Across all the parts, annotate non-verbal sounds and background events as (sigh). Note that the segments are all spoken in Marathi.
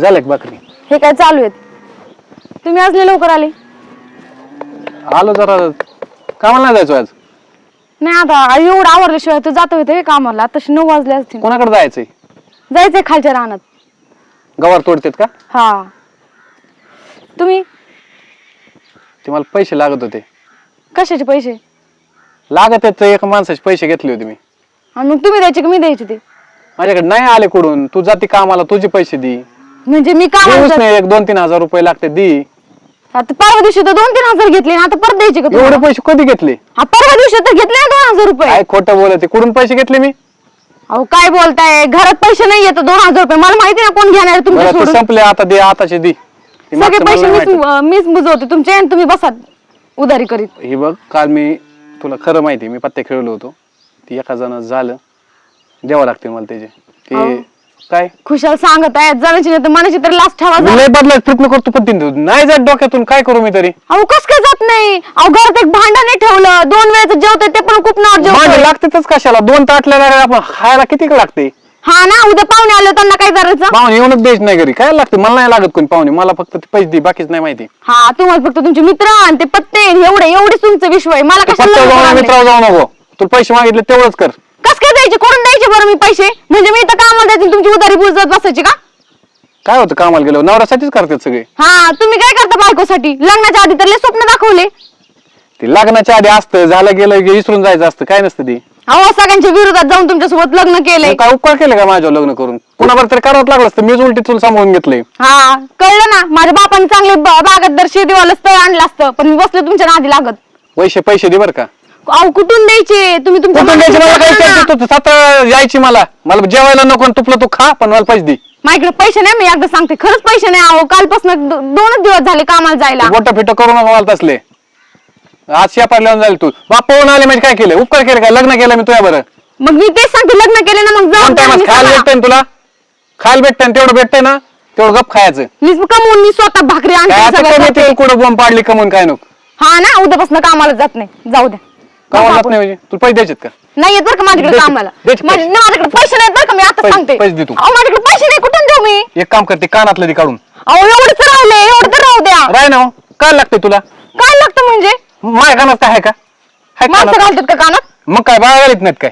झालं का भाकरी? हे काय चालू आहेत? तुम्ही आज लय लवकर आले. आलो जरा. कामाला नाही जायचो आज. नाही आता एवढं आवरल्याशिवाय तर जात होते कामाला. तसे नऊ वाजले असतील. कोणाकडे जायचंय? जायचंय खालच्या रानात. गवार तोडतेत का? हा. तुम्ही? ते मला पैसे लागत होते. कशाचे पैसे? लागत आहेत तर एका माणसाचे पैसे घेतले होते मी. आणि मग तुम्ही द्यायचे का मी द्यायचे ते? माझ्याकडे नाही आले कुठून. तू जाती कामाला तुझे पैसे दी. म्हणजे मी देऊच काम नाही एक दोन तीन हजार रुपये लागते दी. आता परवा दिवशी तर दोन तीन हजार घेतले ना आता परत द्यायचे का एवढे? पैसे कधी घेतले? हा परवा दिवशी तर घेतले ना दोन हजार रुपये. काय खोटं बोलते कुठून पैसे घेतले मी? अहो काय बोलताय? घरात पैसे नाही येत दोन हजार रुपये. मला माहिती ना कोण घेणार आहे तुमच्या बरं, ते सोडून. संपले आता दे आताचे दी. ते सगळे मागचं मला पैसे नाही मीच बुजवते. तुमचे आणि तुम्ही बसा उधारी करीत. हे बघ काल मी तुला खरं माहिती मी पत्ते खेळलो होतो. ती एका जण झालं. द्यावं लागते मला त्याचे. अहो. ते काय? खुशाल सांगत आहे जणांची नाही तर मनाची तर लास्ट ठेवा जरा. लय बदलायचा प्रयत्न करतो पण ती नाही जात डोक्यातून काय करू मी तरी? अहो कस काय जात नाही? अहो घरात एक भांडण नाही ठेवलं. दोन वेळेचं जेवतोय ते पण खूप नाव भांडे जेवतोय लागतेच कशाला? दोन ताटल्या आपण खायला किती लागते हा ना उद्या पाहुणे आले त्यांना काय करायचं? पाहुणे येऊनच द्यायची नाही घरी. काय लागते मला नाही लागत कोणी पाहुणे. मला फक्त ते पैसे दे बाकीच नाही माहिती. हा तुम्हाला फक्त तुमचे मित्र आणि ते पत्ते एवढे एवढेच तुमचं विश्व आहे. मला तू फक्त जाऊ कशाला मित्रावर जाऊ नको. तुला पैसे मागितले तेवढंच कर. कस काय द्यायचे? कोण द्यायचे बरं मी पैसे? म्हणजे मी तर कामाला द्यायचे तुमची उधारी बुजत बसायची का? काय होतं? कामाला गेलो नवऱ्यासाठीच करतात सगळे. हा तुम्ही काय करता बायकोसाठी? लग्नाच्या आधी तर लय स्वप्न दाखवले. ते लग्नाच्या आधी असतं झालं गेलं की विसरून जायचं असतं. काय नसतं ती. अहो सगळ्यांच्या विरोधात जाऊन तुमच्यासोबत लग्न केलंय. मग काय उपकार केले का माझ्यावर लग्न करून? कुणावर तरी करावं लागलं असतं. मीच उलटी तुला सांभाळून घेतलंय. हा कळलं ना. माझ्या बापाने चांगले ब- बागायतदार शेतीवाला स्थळ आणलं असतं पण मी बसले तुमच्या नादी लागत. पैसे पैसे दे बरं का. अहो कुठून द्यायचे? तुम्ही तुमच्या कुठून द्यायचे? मला काही सात यायची मला. मला जेवायला नको आणि तुपलं तू खा पण मला पैसे दे. माझ्याकडे पैसे नाही मी एकदा सांगते. खरंच पैसे नाही अहो कालपासून दो- दोनच दिवस झाले कामाला जायला. बोट फिट करू नका मला तसले. आज शेपार लिहून जाईल तू. बाप पळून आले म्हणजे काय केलं? उपकार केले काय? लग्न केलं मी तुझ्या बरं. मग मी तेच सांगते लग्न केले ना मग दोन मी खायला. भेटतंय ना तुला? खायला भेटतंय ना तेवढं भेटतंय ना तेवढं गप खायचं. मीच कमवून मी स्वतः भाकरी काय आणते आता सगळं कमी करते. ते कुठं बॉम्ब पाडली कमवून काय नको. हा ना उद्यापासून कामाला जात नाही. जाऊ द्या. कामाला जात. नाही म्हणजे? तुला पैसे द्यायचेत का? नाही येत बरं का माझ्याकडे द्यायचे- कामाला. द्यायचे माझ्या- पैसे. नाही, माझ्याकडे पैसे नाहीत बरं का मी आता पैसे- सांगते. पैसे दे तू. अहो माझ्याकडे पैसे नाही कुठून देऊ मी? एक काम करते कानातलं दे काढून. अहो एवढं तर राहिले एवढं तर राहू द्या. राय ना हो. काय लागतंय तुला? काय लागतं म्हणजे? माझ्या कानात काय आहे का? हाय माणसं कानात? घालतात का कानात? मग काय बाळा घालीत नाहीत काय?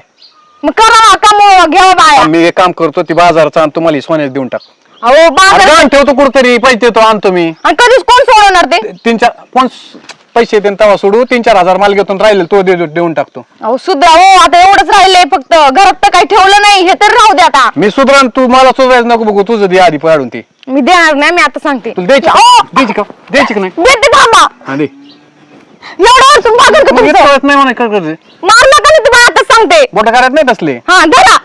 मग करा कमवा घ्यावा बाया. मी एक काम करतो ती बाजारचा आणि तुम्हाला सोन्यात देऊन टाक. अहो बाजार ठेवतो कुठतरी पैसे देतो आणतो मी. आणि कधीच कोण सोडवणार ते तीन चार कोण पैसे येते तेव्हा सोडू तीन चार हजार माल घेतो राहिले तो दे- देऊन टाकतो. अहो हो आता एवढंच राहिलंय फक्त. घरात तर काही ठेवलं नाही हे तर राहू द्या आता. मी सुधरण तू मला सुधारायचं नको बघू तुझं दे आधी काढून ती. मी देणार नाही मी आता सांगते. तुला द्यायची अहो, का? द्यायची का? द्यायची का नाही? देते थांबा. हा दे. एवढं वर्ष भागल का मग तुमचं कळत नाही म्हणा काय करते मार नका मी तुम्हाला आता सांगते. बोट करत नाही तसले? हा धरा.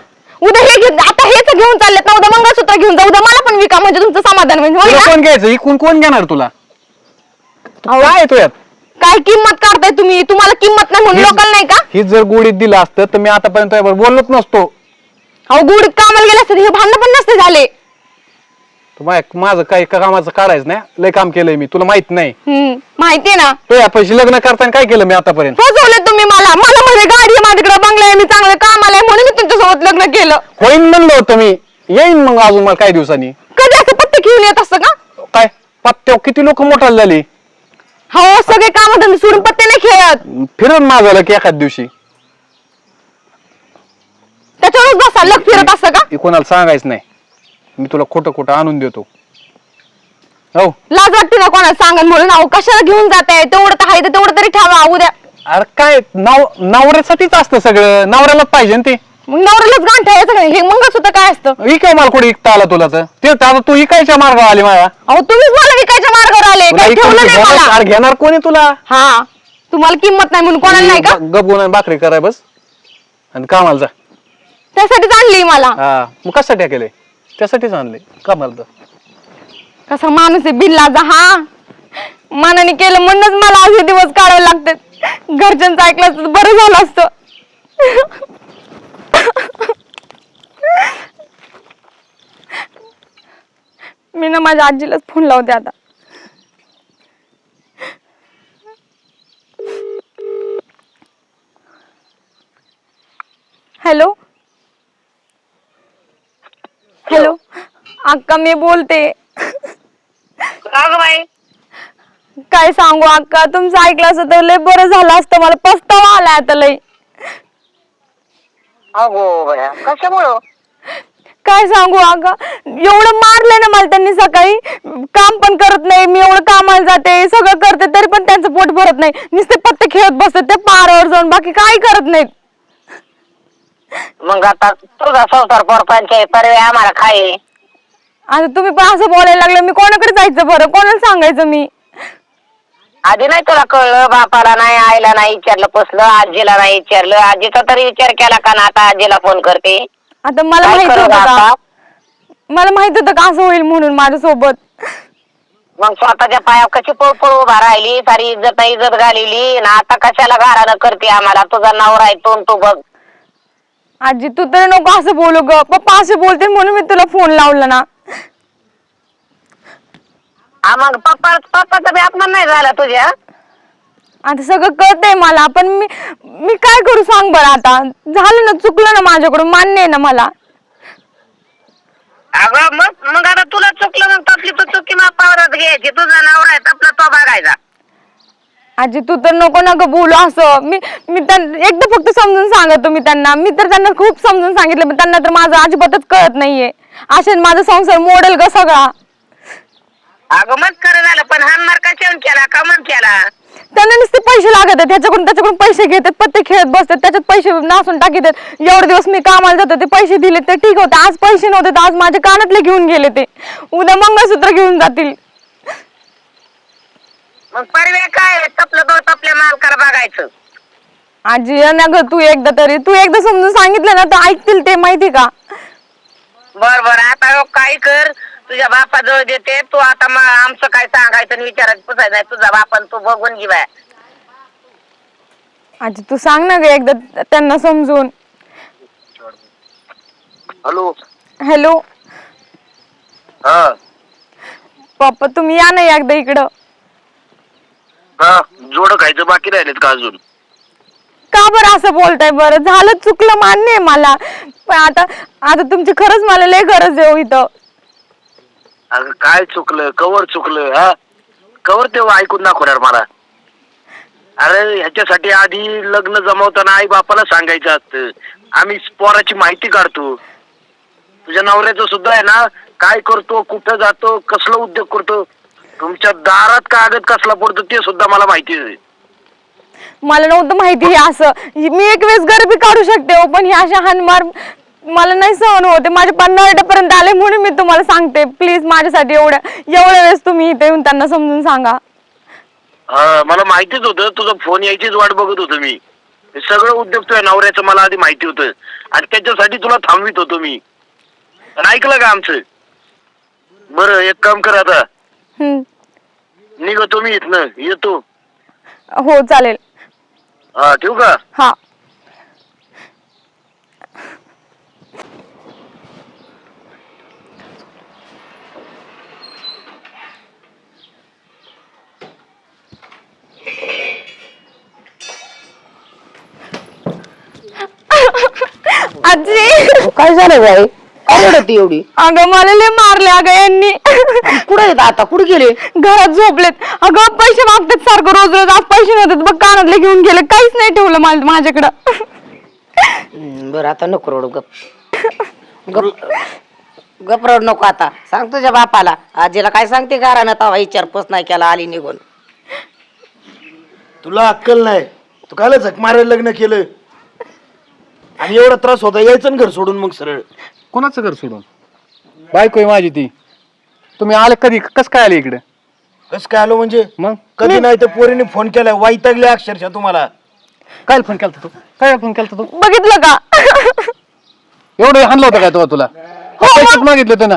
उद्या हे घेऊन आता हेच घेऊन चाललेत ना उद्या मंगळसूत्र घेऊन जा उद्या मला पण विका म्हणजे तुमचं समाधान म्हणजे होईल तुला ना? कोण घ्यायचं? इकून कोण घेणार तुला? अहो, काय येतो यात? काय किंमत काढताय तुम्ही? तुम्हाला किंमत नाही म्हणून लोकल नाही का? ही जर गोडीत दिलं असतं तर मी आतापर्यंत बोललोच नसतो. अहो गुडीत कामाला गेले असते हे भांडण पण नसते झाले. तू माझं काही कामाचं काढायचं नाही. लय काम केलंय मी तुला माहीत नाही. हम्म माहितीये ना? तो या पैसे लग्न करताना काय केलं मी आतापर्यंत? फसवले तुम्ही मला. मला म्हणे गाडी आहे माझ्याकडे बंगला आहे मी चांगलं काम आलंय म्हणून मी तुमच्यासोबत लग्न केलं. होईन म्हणलं होतं मी. येईन मग अजून मला काही दिवसांनी. कधी असं पत्ते घेऊन येत असतं का? काय? पत्त्यावर किती लोक मोठाले झाली? हो सगळे काम धंदे सोडून पत्ते नाही खेळत. फिरून माझं की एखाद दिवशी. त्याच्यावरच बसा लग फिरत असतं का? हे कोणाला सांगायचं नाही. मी तुला खोटं खोटं आणून देतो. हो. लाज वाटते ना कोणाला सांगन म्हणून? अहो कशाला घेऊन जात आहे तेवढं तर आहे तर तेवढं तरी ठेवा उद्या. अरे काय नव नवऱ्यासाठीच असतं सगळं. नवऱ्यालाच पाहिजे ना ते. मग नवऱ्यालाच गाण ठेवायचं नाही. हे मंगळसूत्र काय असतं? इकाय मला कुठे इकता आला तुला तर? ते आता तू इकायच्या मार्गावर आली माझ्या अहो तुम्हीच मला विकायच्या मार्गावर आले. तुला काही ठेवलं इकायची नाही घेणार मला? अरे घेणार कोणी तुला? हा. तुम्हाला किंमत नाही म्हणून कोणाला नाही का? गबून भाकरी कराय बस. आणि कामाला जा. त्यासाठीच आणली मला. हा. मग कशासाठी केलंय त्यासाठीच आणले. कामाला जा. कसा माणूस आहे बिल्ला जा हा. मनाने केलं म्हणूनच मला हे दिवस काढायला लागतात. घरच्यांचं ऐकलं असतं तर बरं झालं असतं. मी ना माझ्या आजीलाच फोन लावते आता. हॅलो? हॅलो? अक्का मी बोलते. काय सांगू अक्का तुमचं ऐकलं असतं तर लय बरं झालं असतं. मला पस्तावा आला आता लय. अगो बया कशामुळं? काय सांगू अगं? एवढं मारलंय ना मला त्यांनी सकाळी. काम पण करत नाही मी एवढं कामाला जाते सगळं करते तरी पण त्यांचं पोट भरत नाही. नुसते पत्ते खेळत बसतात ते पारावर जाऊन बाकी काही करत नाहीत. मग आता तुझा संसार परपांचे परवे आम्हाला खाय आता तुम्ही पण असं बोलायला लागलं मी कोणाकडे जायचं बरं? कोणाला सांगायचं मी? आधी नाही तुला कळलं बापाला नाही आईला नाही विचारलं पुसलं आजीला नाही विचारलं. आजीचा तरी विचार केला का ना आता आजीला फोन करते? आता मला काय माहीत करू होतं आता का मला माहीत होतं का असं होईल म्हणून माझ्यासोबत? मग स्वतःच्या पाया कशी पळपळ उभा राहिली सारी इज्जत इज्जत घालवली ना आता कशाला घरानं करते आम्हाला? तुझा नवरा आहे तोंड तू बघ. आजी तू तर नको असं बोलू ग. पप्पा असं बोलते म्हणून मी तुला फोन लावला ना. हा मग पप्पा पप्पाचा बी अपमान नाही झाला तुझ्या? आता सगळं कळतंय मला पण मी मी काय करू सांग बरं आता? झालं ना चुकलं ना माझ्याकडून मान्य आहे ना मला. अगं मग मग आता तुला चुकलं मग तसली तू चुकी मापावरच घ्यायची. तुझा नवरा आहे आपला तो बघायचा. आजी तू तर नको नको बोलू असं. मी मी त्यांना एकदा फक्त समजून सांगतो मी त्यांना. मी तर त्यांना खूप समजून सांगितलं पण त्यांना तर माझं अजिबातच कळत नाहीये. असे माझा संसार मोडेल ग सगळा? अगं मग खरं झालं पण हानमार कशावर केला का मग केला? त्यांना नुसते पैसे लागत आहेत त्याच्याकडून त्याच्याकडून पैसे घेतात पत्ते खेळत बसतात त्याच्यात पैसे नासून टाकीतात एवढे दिवस मी कामाला जातो ते पैसे दिले ते ठीक होते. आज पैसे नव्हते तर आज माझ्या कानातले घेऊन गेले ते. उद्या मंगळसूत्र घेऊन जातील. मग परवे काय तपलं दोन तपल्या मालकार बघायचं. आजी ना ग तू एकदा तरी तू एकदा समजून सांगितलं ना तर ऐकतील ते माहिती का? बर बर आता हो काय कर. तुझ्या बापाजवळ देते तू आता मग आमचं काय सांगायचं आणि विचारायचं पुसायचं नाही तुझा बापन तू बघून घे बाय. आजी तू सांग ना ग एकदा त्यांना समजून. हॅलो. हॅलो. हा. पप्पा तुम्ही या ना एकदा इकडं. हा जोड खायचं बाकी राहिलेत का अजून? का बरं असं बोलताय बरं? झालं चुकलं मान्य आहे मला. पण आता आता तुमची खरंच मला लय गरज आहे हो इथं. अगं काय चुकलं? कवर चुकलं हा? कवर तेव्हा ऐकून दाखवणार मला. अरे ह्याच्यासाठी आधी लग्न जमवताना आई बापाला सांगायचं असतं. आम्ही पोराची माहिती काढतो. तुझ्या नवऱ्याचं सुद्धा आहे ना? काय करतो कुठं जातो कसला उद्योग करतो? तुमच्या दारात कागद कसला पडतो ते सुद्धा मला माहिती आहे मला नव्हतं माहिती हे असं. मी एक वेळेस गरिबी काढू शकते हो पण ह्या अशा हानमार मला नाही सहन होते माझ्या पन्नास आले म्हणून मी तुम्हाला सांगते. प्लीज माझ्यासाठी एवढ्या एवढ्या वेळेस तुम्ही इथे येऊन त्यांना समजून सांगा. हा मला माहितीच होतं. तुझा फोन यायचीच वाट बघत होतो मी. हे सगळं उद्योग तुझ्या नवऱ्याचं मला आधी माहिती होतं. आणि त्याच्यासाठी तुला थांबवित होतो मी. आणि ऐकलं का आमचं? बरं एक काम कर आता. हम्म. निघतो मी इथनं. येतो. हो चालेल. हा ठेवू का? हा आजी काय झालं बाई? काय रडती एवढी? अगं मला लय मारले. अगं यांनी (laughs) कुठे येत आता? कुठे गेले? घरात झोपलेत. अगं पैसे मागतात सारखं रोज रोज. आज पैसे नव्हते बघ कानातले घेऊन गेले. काहीच नाही ठेवलं मला माझ्याकडं. हम्म, बरं आता नको रडू गप. (laughs) गप गप रडू नको आता. सांग तुझ्या बापाला. आजीला काय सांगते घरानं तवा विचारपूस नाही केला आली निघून. तुला अक्कल नाही. तू कायला झक मारायला लग्न केलं. आणि एवढा त्रास होता यायचं ना घर सोडून मग सरळ. कोणाचं घर सोडून? बायको आहे माझी ती. तुम्ही आले कधी? कस काय आले इकडे? कस काय आलो म्हणजे? मग? कधी नाही तर पोरीने फोन केलाय वाईटागले अक्षरशः तुम्हाला. काय फोन केलता तू? काय फोन केलता तू? बघितलं का? एवढं हाणलं होतं काय तुला? तुला पैसेच मागितले होते ना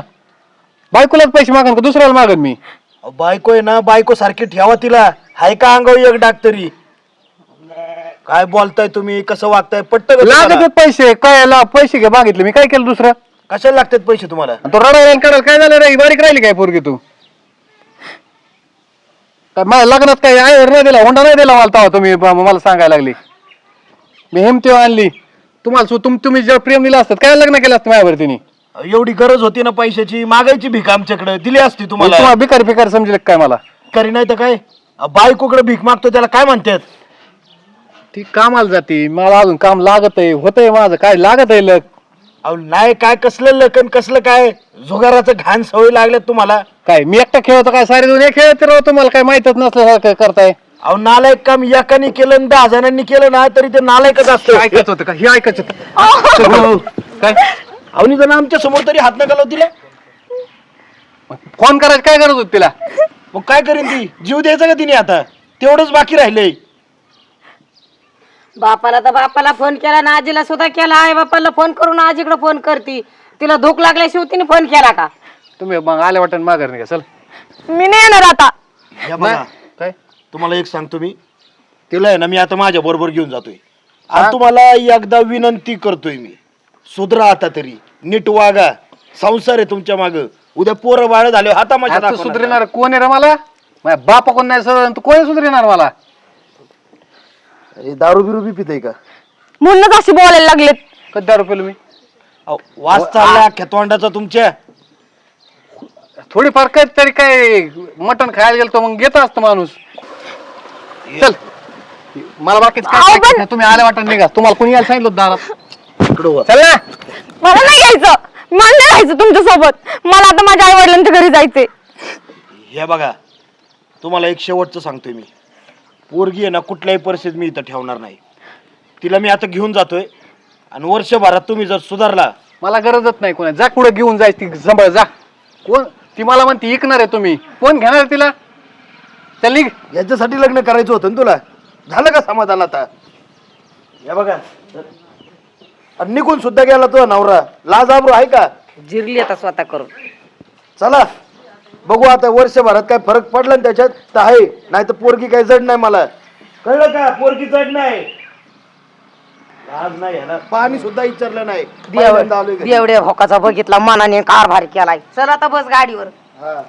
बायकोलाच पैसे मागन का दुसऱ्याला मागन मी? अहो, बायको आहे ना बायको सारखी ठेवा तिला. हाय का अंगावर एक डाग तरी? काय बोलताय तुम्ही? कसं वागताय? पट्ट लागत? आहेत पैसे. काय ला पैसे घे मागितले. मी काय केलं दुसरं? कशाला लागतात पैसे तुम्हाला? तो रडायला आणि करायला काय झालं रे? बारीक राहिली काय पोरगी तू? काय माझ्या लग्नात काय आईवर नाही दिला होंडा नाही दिला मला तेव्हा तुम्ही ब- मला सांगायला लागली. मी हेमतेव आणली. तुम्हाला सु- तुम तुम्ही जेव्हा प्रेम दिलं असतं काय लग्न केलं असतं माझ्यावर तिने? एवढी गरज होती ना पैशाची? मागायची भीक आमच्याकडे. दिली असती तुम्हाला. तुम्हाला बिकार बिकार समजेल काय मला? करी नाही तर काय? अ, बायकोकडे भीक मागतो त्याला काय म्हणतात? ती कामाला जाते मला अजून काम लागत आहे होतंय माझं काय लागत आहे लग? अहो नाही काय कसलं लकन कसलं काय? जुगाराचं घाण सवय लागल्यात तुम्हाला. काय मी एकटा खेळतो काय? सारे दोन खेळत राहतो तुम्हाला काय माहितच नसल्यासारखं करताय. अहो नालायक काम एकाने केलं आणि दहा जणांनी केलं ना तरी ते नालायकच असतं. ऐकायचं होतं का? हे ऐकायचं होतं. काय? अहो निदान आमच्यासमोर तरी हात नका लावू तिला. फोन करायचं काय गरज होती तिला? मग काय करेन ती? जीव द्यायचा का तिने आता? तेवढंच बाकी राहिलंय. बापाला तर बापाला फोन केला ना आजीला सुद्धा केला. आई बापाला फोन करून आजीकडे फोन करती. तिला धूक लागल्याशिवाय तिने फोन केला का? तुम्ही मग आले वाटण माघार नाही का चल. मी नाही येणार आता. या बघा काय? तुम्हाला एक सांगतो मी तिला आहे ना मी आता माझ्या बरोबर घेऊन जातोय. आणि तुम्हाला एकदा विनंती करतोय मी. सुधरा आता तरी. नीट वागा. संसार आहे तुमच्या माग. उद्या पोरं बाळ झाले आता आता माझ्या सुधरणार कोण आहे रे मला? माझ्या बापा कोण नाही सर कोण सुधरणार मला? दारू बिरू बी पितय का? म्हणूनच अशी बोलायला लागलेत. कधी दारू पेलो मी? अहो, वास चालला खेतवांडाचा तुमच्या. थोडीफार कधी तरी काय मटण खायला गेलो मग घेत असतो माणूस. चल. मला बाकीच काय अहो, पण- नाही. तुम्ही आल्या निघा. तुम्हाला कोणी यायला सांगितलं होतं दारात? इकडं वा. चल ना. मला नाही घ्यायचं. मला नाही राहायचं तुमच्यासोबत मला आता माझ्या आई वडिलांच्या घरी जायचंय. हे बघा तुम्हाला एक शेवटचं सांगतोय मी. पोरगी आहे ना कुठल्याही परिस्थितीत मी इथं ठेवणार नाही. तिला मी आता घेऊन जातोय. आणि वर्षभरात तुम्ही जर सुधारला मला गरजच नाही कोणा जा कुठं घेऊन जायची ती सांभाळ जा. कोण ती मला म्हणते ऐकणार आहे तुम्ही. कोण घेणार आहे तिला? चल निघ. याच्यासाठी लग्न करायचं होतं ना तुला? झालं का समाधान आता? हे बघा. आणि निघून सुद्धा गेला तो नवरा. लाज आबरू आहे का? जिरली आता स्वतः करून चला. बघू आता वर्षभरात काय फरक पडला ना त्याच्यात? तर आहे. नाही तर पोरगी काही जड नाही मला. कळलं का? पोरगी जड नाही. लाज नाही ह्याला. पाणी सुद्धा विचारलं नाही. एवढ्या होकाचा बघितला मनाने कारभार केलाय. चल आता बस गाडीवर. हा.